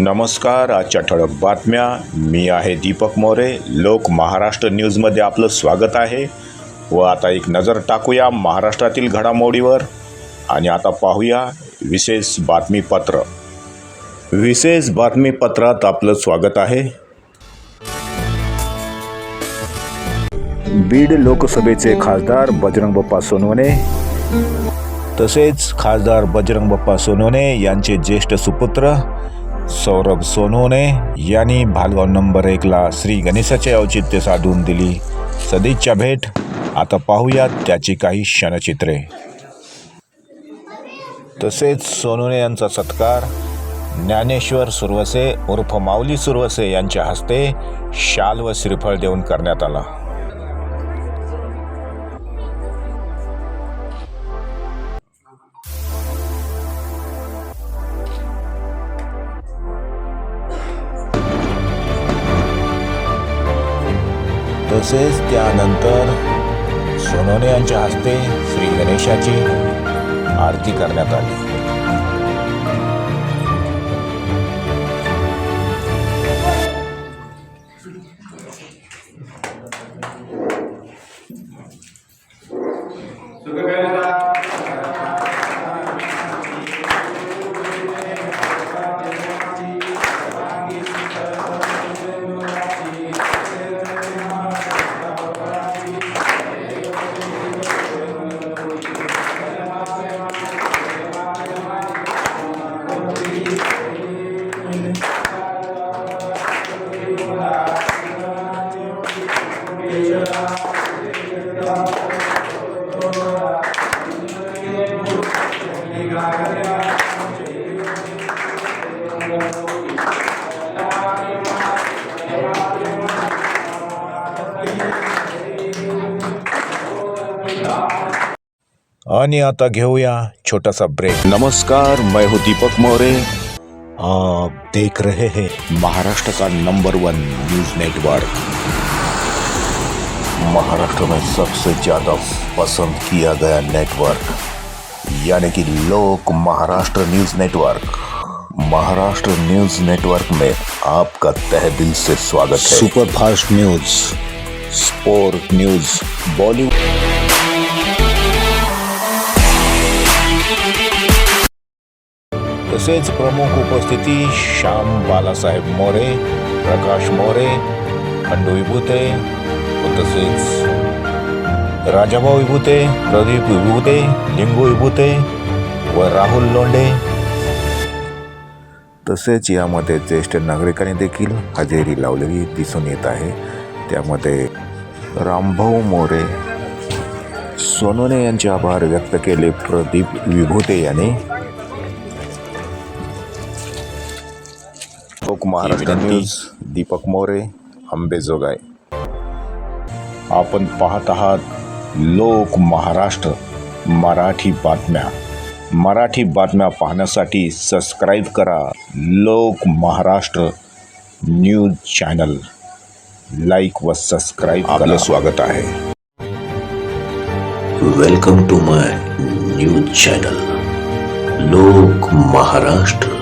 नमस्कार आजच्या ठळक बातम्या. मी आहे दीपक मोरे. लोक महाराष्ट्र न्यूजमध्ये आपलं स्वागत आहे. व आता एक नजर टाकूया महाराष्ट्रातील घडामोडीवर. आणि आता पाहूया विशेष बातमीपत्र. विशेष बातमीपत्रात आपलं स्वागत आहे. बीड लोकसभेचे खासदार बजरंग बप्पा सोनवणे. तसेच खासदार बजरंग बप्पा सोनवणे यांचे ज्येष्ठ सुपुत्र. सौरभ सोनूने यांनी भालगाव नंबर एकला श्री गणेशाचे औचित्य साधून दिली. सदिच्छा भेट. आता पाहूयात त्याची काही क्षणचित्रे. तसेच सोनूने यांचा सत्कार. ज्ञानेश्वर सुरवसे उर्फ माऊली सुरवसे यांच्या हस्ते शाल व श्रीफळ देऊन करण्यात आला. तसेच त्यानंतर सोनवणे यांच्या हस्ते श्री गणेशाची आरती करण्यात आली. आणि आता घेऊया छोटासा ब्रेक नमस्कार मैं हूँ दीपक मोरे। आप देख रहे हैं महाराष्ट्र का number one news network Maharashtra में सबसे ज़्यादा पसंद किया गया नेटवर्क यानी कि Lok Maharashtra news network Maharashtra news network में आपका तहे दिल से स्वागत है। Super fast news sport news Bollywood तसेच प्रमुख उपस्थिती श्याम बालासाहेब मोरे प्रकाश मोरे खंडू विभूते व तसेच राजाभाऊ विभूते प्रदीप विभूते लिंगू विभूते व राहुल लोंढे. तसेच यामध्ये ज्येष्ठ नागरिकांनी देखील हजेरी लावलेली दिसून येत आहे. त्यामध्ये रामभाऊ मोरे सोनोने यांचे आभार व्यक्त केले प्रदीप विभूते यांनी. लोक महाराष्ट्र न्यूज़ दीपक मोरे आंबेजोगाई आपण पाहत आहात लोक महाराष्ट्र मराठी बातम्या. मराठी बातम्या पाहण्यासाठी सबस्क्राईब करा Lok Maharashtra news channel. Like व सबस्क्राईब आपलं स्वागत आहे. Welcome to my news channel. Lok Maharashtra